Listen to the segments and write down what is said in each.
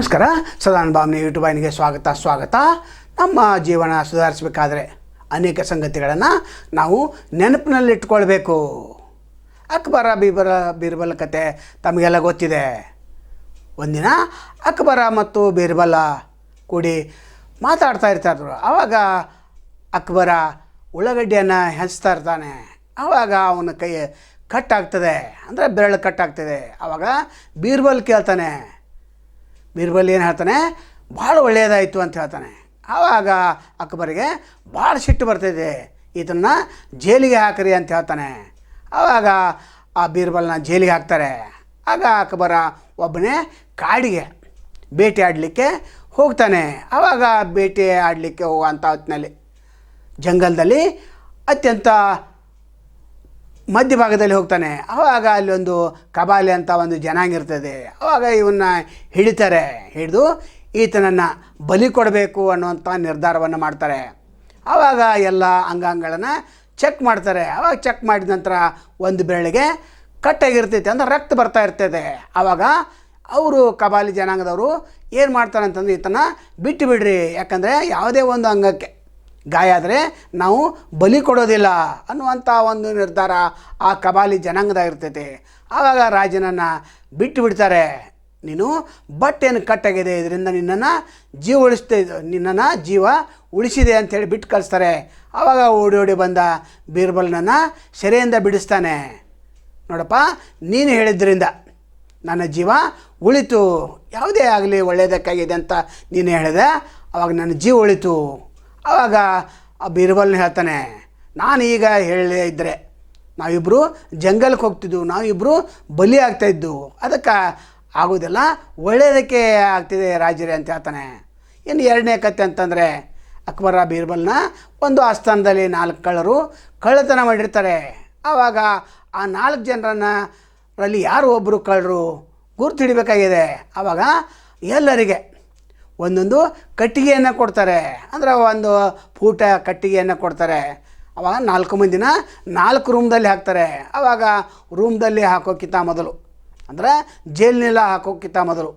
ನಮಸ್ಕಾರ. ಸದಾನ್ ಬಾಮ್ನಿ ಯೂಟ್ಯೂಬ್ ಆಯ್ನಿಗೆ ಸ್ವಾಗತ ಸ್ವಾಗತ. ನಮ್ಮ ಜೀವನ ಸುಧಾರಿಸಬೇಕಾದ್ರೆ ಅನೇಕ ಸಂಗತಿಗಳನ್ನು ನಾವು ನೆನಪಿನಲ್ಲಿಟ್ಕೊಳ್ಬೇಕು. ಅಕ್ಬರ ಬೀಬರ, ಬೀರ್ಬಲ್ ಕತೆ ತಮಗೆಲ್ಲ ಗೊತ್ತಿದೆ. ಒಂದಿನ ಅಕ್ಬರ ಮತ್ತು ಬೀರ್ಬಲ ಕೂಡಿ ಮಾತಾಡ್ತಾ ಇರ್ತಾಯಿದ್ರು ಆವಾಗ ಅಕ್ಬರ ಉಳ್ಳಾಗಡ್ಡಿಯನ್ನು ಹೆಚ್ತಾ ಇರ್ತಾನೆ. ಆವಾಗ ಅವನ ಕೈ ಕಟ್ಟಾಗ್ತದೆ ಅಂದರೆ ಬೆರಳು ಕಟ್ಟಾಗ್ತದೆ ಆವಾಗ ಬೀರ್ಬಲ್ ಕೇಳ್ತಾನೆ. ಬೀರ್ಬಲ್ ಏನು ಹೇಳ್ತಾನೆ? ಭಾಳ ಒಳ್ಳೆಯದಾಯಿತು ಅಂತ ಹೇಳ್ತಾನೆ. ಆವಾಗ ಅಕ್ಬರಿಗೆ ಭಾಳ ಸಿಟ್ಟು ಬರ್ತಿದೆ ಇದನ್ನು ಜೈಲಿಗೆ ಹಾಕ್ರಿ ಅಂತ ಹೇಳ್ತಾನೆ. ಆವಾಗ ಆ ಬೀರ್ಬಲ್ನ ಜೈಲಿಗೆ ಹಾಕ್ತಾರೆ. ಆಗ ಅಕ್ಬರ ಒಬ್ಬನೇ ಕಾಡಿಗೆ ಭೇಟಿ ಆಡಲಿಕ್ಕೆ ಹೋಗ್ತಾನೆ. ಆವಾಗ ಭೇಟಿ ಆಡಲಿಕ್ಕೆ ಹೋಗುವಂಥ ಹೊತ್ತಿನಲ್ಲಿ ಜಂಗಲ್ದಲ್ಲಿ ಅತ್ಯಂತ ಮಧ್ಯಭಾಗದಲ್ಲಿ ಹೋಗ್ತಾನೆ. ಆವಾಗ ಅಲ್ಲಿ ಒಂದು ಕಬಾಲಿ ಅಂತ ಒಂದು ಜನಾಂಗ ಇರ್ತದೆ. ಆವಾಗ ಇವನ್ನ ಹಿಡಿತಾರೆ. ಹಿಡಿದು ಈತನನ್ನು ಬಲಿ ಕೊಡಬೇಕು ಅನ್ನುವಂಥ ನಿರ್ಧಾರವನ್ನು ಮಾಡ್ತಾರೆ. ಆವಾಗ ಎಲ್ಲ ಅಂಗಾಂಗಗಳನ್ನು ಚೆಕ್ ಮಾಡ್ತಾರೆ. ಆವಾಗ ಚೆಕ್ ಮಾಡಿದ ನಂತರ ಒಂದು ಬೆರಳಿಗೆ ಕಟ್ಟಾಗಿರ್ತೈತೆ ಅಂದರೆ ರಕ್ತ ಬರ್ತಾ ಇರ್ತದೆ. ಆವಾಗ ಅವರು ಕಬಾಲಿ ಜನಾಂಗದವರು ಏನು ಮಾಡ್ತಾರೆ ಅಂತಂದ್ರೆ ಈತನ ಬಿಟ್ಟು ಬಿಡ್ರಿ. ಯಾಕಂದರೆ ಯಾವುದೇ ಒಂದು ಅಂಗಕ್ಕೆ ಗಾಯ ಆದರೆ ನಾವು ಬಲಿ ಕೊಡೋದಿಲ್ಲ ಅನ್ನುವಂಥ ಒಂದು ನಿರ್ಧಾರ ಆ ಕಬಾಲಿ ಜನಾಂಗದಾಗ ಇರ್ತೈತೆ. ಆವಾಗ ರಾಜನನ್ನು ಬಿಟ್ಟು ಬಿಡ್ತಾರೆ. ನೀನು ಬಟ್ಟೆಯನ್ನು ಕಟ್ಟಾಗಿದೆ, ಇದರಿಂದ ನಿನ್ನನ್ನು ಜೀವ ಉಳಿಸ್ತಾ ನಿನ್ನನ್ನು ಜೀವ ಉಳಿಸಿದೆ ಅಂಥೇಳಿ ಬಿಟ್ಟು ಕಳಿಸ್ತಾರೆ. ಆವಾಗ ಓಡಿ ಓಡಿ ಬಂದ ಬೀರ್ಬಲ್ನನ್ನು ಸೆರೆಯಿಂದ ಬಿಡಿಸ್ತಾನೆ. ನೋಡಪ್ಪ, ನೀನು ಹೇಳಿದ್ರಿಂದ ನನ್ನ ಜೀವ ಉಳಿತು. ಯಾವುದೇ ಆಗಲಿ ಒಳ್ಳೆಯದಕ್ಕಾಗಿದೆ ಅಂತ ನೀನು ಹೇಳಿದೆ. ಆವಾಗ ನನ್ನ ಜೀವ ಉಳಿತು. ಆವಾಗ ಆ ಬೀರ್ಬಲ್ನ ಹೇಳ್ತಾನೆ, ನಾನು ಈಗ ಹೇಳದೇ ಇದ್ದರೆ ನಾವಿಬ್ಬರು ಜಂಗಲ್ಗೆ ಹೋಗ್ತಿದ್ವು ನಾವಿಬ್ಬರು ಬಲಿ ಆಗ್ತಾಯಿದ್ದು ಅದಕ್ಕೆ ಆಗೋದಿಲ್ಲ ಒಳ್ಳೆಯದಕ್ಕೆ ಆಗ್ತಿದೆ ರಾಜರೇ ಅಂತ ಹೇಳ್ತಾನೆ. ಇನ್ನು ಎರಡನೇ ಕತೆ ಅಂತಂದರೆ, ಅಕ್ಬರ ಬೀರ್ಬಲ್ನ ಒಂದು ಆಸ್ಥಾನದಲ್ಲಿ ನಾಲ್ಕು ಕಳ್ಳರು ಕಳ್ಳತನ ಮಾಡಿರ್ತಾರೆ. ಆವಾಗ ಆ ನಾಲ್ಕು ಜನರನ್ನ ರಲ್ಲಿ ಯಾರು ಒಬ್ಬರು ಕಳ್ಳರು ಗುರ್ತು ಹಿಡಿಬೇಕಾಗಿದೆ? ಆವಾಗ ಎಲ್ಲರಿಗೆ ಒಂದೊಂದು ಕಟ್ಟಿಗೆಯನ್ನು ಕೊಡ್ತಾರೆ. ಅಂದರೆ ಒಂದು ಪೂಟ ಕಟ್ಟಿಗೆಯನ್ನು ಕೊಡ್ತಾರೆ. ಅವಾಗ ನಾಲ್ಕು ಮಂದಿನ ನಾಲ್ಕು ರೂಮ್ದಲ್ಲಿ ಹಾಕ್ತಾರೆ. ಆವಾಗ ರೂಮ್ದಲ್ಲಿ ಹಾಕೋಕ್ಕಿಂತ ಮೊದಲು. ಅಂದರೆ ಜೈಲಿನೆಲ್ಲ ಹಾಕೋಕ್ಕಿಂತ ಮೊದಲು.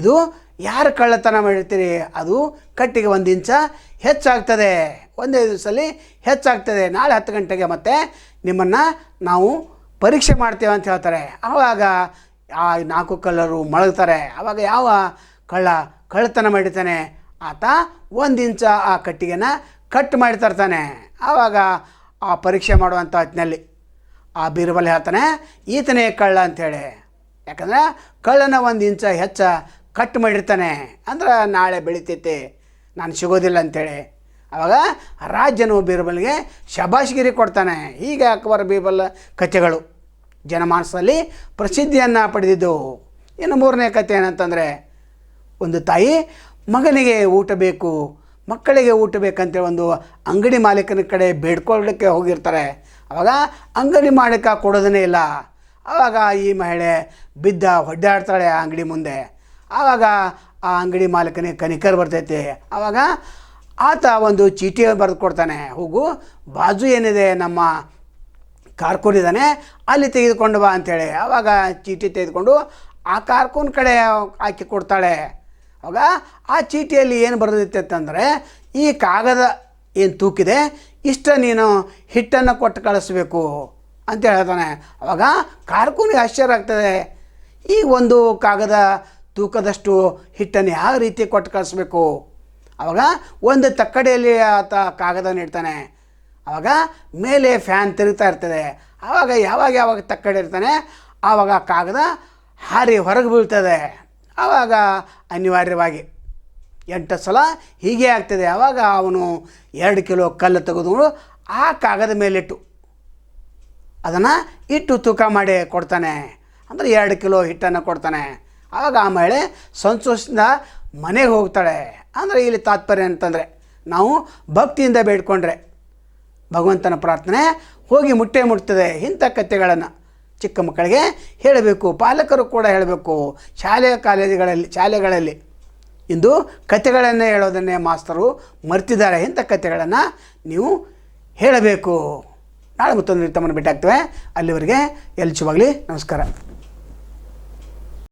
ಇದು ಯಾರು ಕಳ್ಳತನ ಮಾಡಿರ್ತೀರಿ? ಅದು ಕಟ್ಟಿಗೆ ಒಂದು ಇಂಚ ಹೆಚ್ಚಾಗ್ತದೆ. ಒಂದೇ ದಿವಸದಲ್ಲಿ ಹೆಚ್ಚಾಗ್ತದೆ. ನಾಳೆ ಹತ್ತು ಗಂಟೆಗೆ ಮತ್ತೆ ನಿಮ್ಮನ್ನು ನಾವು ಪರೀಕ್ಷೆ ಮಾಡ್ತೇವೆ ಅಂತ ಹೇಳ್ತಾರೆ. ಆವಾಗ ಆ ನಾಲ್ಕು ಕಳ್ಳರು ಮಳಗ್ತಾರೆ ಆವಾಗ ಯಾವ ಕಳ್ಳ ಕಳ್ಳತನ ಮಾಡಿರ್ತಾನೆ. ಆತ ಒಂದು ಇಂಚ ಆ ಕಟ್ಟಿಗೆನ ಕಟ್ ಮಾಡಿ ತರ್ತಾನೆ. ಆವಾಗ ಆ ಪರೀಕ್ಷೆ ಮಾಡುವಂಥ ಹೊತ್ತಿನಲ್ಲಿ ಆ ಬೀರ್ಬಲ್ ಹೇಳ್ತಾನೆ, ಈತನೇ ಕಳ್ಳ ಅಂಥೇಳಿ ಯಾಕಂದ್ರೆ ಕಳ್ಳನ ಒಂದು ಇಂಚ ಹೆಚ್ಚ ಕಟ್ ಮಾಡಿರ್ತಾನೆ. ಅಂದ್ರೆ ನಾಳೆ ಬೆಳಿತೈತೆ, ನಾನು ಸಿಗೋದಿಲ್ಲ ಅಂಥೇಳಿ ಆವಾಗ ರಾಜ್ಯನು ಬೀರ್ಬಲ್ಗೆ ಶಬಾಷ್ಗಿರಿ ಕೊಡ್ತಾನೆ. ಹೀಗೆ ಅಕ್ಬರ್ ಬೀರ್ಬಲ್ ಕಥೆಗಳು ಜನಮಾನಸದಲ್ಲಿ ಪ್ರಸಿದ್ಧಿಯನ್ನು ಪಡೆದಿದ್ದು. ಇನ್ನು ಮೂರನೇ ಕಥೆ ಏನಂತಂದರೆ ಒಂದು ತಾಯಿ ಮಗನಿಗೆ ಊಟ ಬೇಕು, ಮಕ್ಕಳಿಗೆ ಊಟ ಬೇಕಂತೇಳಿ ಒಂದು ಅಂಗಡಿ ಮಾಲೀಕನ ಕಡೆ ಬೇಡ್ಕೊಳ್ಳೋಕ್ಕೆ ಹೋಗಿರ್ತಾರೆ. ಆವಾಗ ಅಂಗಡಿ ಮಾಲೀಕ ಕೊಡೋದನ್ನೇ ಇಲ್ಲ. ಆವಾಗ ಈ ಮಹಿಳೆ ಬಿದ್ದ ಒಡ್ಡಾಡ್ತಾಳೆ ಆ ಅಂಗಡಿ ಮುಂದೆ. ಆವಾಗ ಆ ಅಂಗಡಿ ಮಾಲೀಕನಿಗೆ ಕನಿಕರ್ ಬರ್ತೈತೆ. ಆವಾಗ ಆತ ಒಂದು ಚೀಟಿ ಬರೆದು ಕೊಡ್ತಾನೆ. ಹೋಗು, ಬಾಜು ಏನಿದೆ ನಮ್ಮ ಕಾರ್ಕೂನಿದ್ದಾನೆ ಅಲ್ಲಿ ತೆಗೆದುಕೊಂಡು ಬಾ ಅಂತೇಳಿ. ಆವಾಗ ಚೀಟಿ ತೆಗೆದುಕೊಂಡು ಆ ಕಾರ್ಕೂನ್ ಕಡೆ ಹಾಕಿ ಕೊಡ್ತಾಳೆ. ಆವಾಗ ಆ ಚೀಟಿಯಲ್ಲಿ ಏನು ಬರೆದಿತ್ತೆ ಅಂತಂದರೆ, ಈ ಕಾಗದ ಏನು ತೂಕಿದೆ, ಇಷ್ಟ ನೀನು ಹಿಟ್ಟನ್ನು ಕೊಟ್ಟು ಕಳಿಸ್ಬೇಕು ಅಂತ ಹೇಳ್ತಾನೆ. ಆವಾಗ ಕಾರ್ಕೂನಿಗೆ ಆಶ್ಚರ್ಯ ಆಗ್ತದೆ. ಈ ಒಂದು ಕಾಗದ ತೂಕದಷ್ಟು ಹಿಟ್ಟನ್ನು ಯಾವ ರೀತಿ ಕೊಟ್ಟು ಕಳಿಸ್ಬೇಕು? ಆವಾಗ ಒಂದು ತಕ್ಕಡಿಯಲ್ಲಿ ಆತ ಕಾಗದ ನೀಡ್ತಾನೆ ಆವಾಗ ಮೇಲೆ ಫ್ಯಾನ್ ತಿರುಗ್ತಾ ಇರ್ತದೆ. ಆವಾಗ ಯಾವಾಗ ಯಾವಾಗ ತಕ್ಕಡಿ ಇರ್ತಾನೆ, ಆವಾಗ ಕಾಗದ ಹಾರಿ ಹೊರಗೆ ಬೀಳ್ತದೆ. ಆವಾಗ ಅನಿವಾರ್ಯವಾಗಿ ಎಂಟು ಸಲ ಹೀಗೆ ಆಗ್ತದೆ. ಆವಾಗ ಅವನು ಎರಡು ಕಿಲೋ ಕಲ್ಲು ತೆಗೆದು ಆ ಕಾಗದ ಮೇಲಿಟ್ಟು ಅದನ್ನು ಇಟ್ಟು ತೂಕ ಮಾಡಿ ಕೊಡ್ತಾನೆ. ಅಂದರೆ ಎರಡು ಕಿಲೋ ಹಿಟ್ಟನ್ನು ಕೊಡ್ತಾನೆ. ಆವಾಗ ಆ ಮಹಿಳೆ ಸಂತೋಷದಿಂದ ಮನೆಗೆ ಹೋಗ್ತಾಳೆ. ಅಂದರೆ ಇಲ್ಲಿ ತಾತ್ಪರ್ಯ ಅಂತಂದರೆ ನಾವು ಭಕ್ತಿಯಿಂದ ಬೇಡ್ಕೊಂಡ್ರೆ ಭಗವಂತನ ಪ್ರಾರ್ಥನೆ ಹೋಗಿ ಮುಟ್ಟೆ ಮುಟ್ತದೆ ಇಂಥ ಕಥೆಗಳನ್ನು. ಚಿಕ್ಕ ಮಕ್ಕಳಿಗೆ ಹೇಳಬೇಕು, ಪಾಲಕರು ಕೂಡ ಹೇಳಬೇಕು, ಶಾಲೆಯ ಕಾಲೇಜುಗಳಲ್ಲಿ, ಶಾಲೆಗಳಲ್ಲಿ. ಇಂದು ಕಥೆಗಳನ್ನು ಹೇಳೋದನ್ನೇ ಮಾಸ್ತರು ಮರ್ತಿದ್ದಾರೆ ಇಂಥ ಕಥೆಗಳನ್ನು ನೀವು ಹೇಳಬೇಕು. ನಾಳೆ ಮತ್ತೊಂದು ತಮ್ಮನ್ನು ಭೇಟಿ ಆಗ್ತೇವೆ. ಅಲ್ಲಿವರೆಗೆ ಎಲ್ಚುವಾಗಲಿ ನಮಸ್ಕಾರ.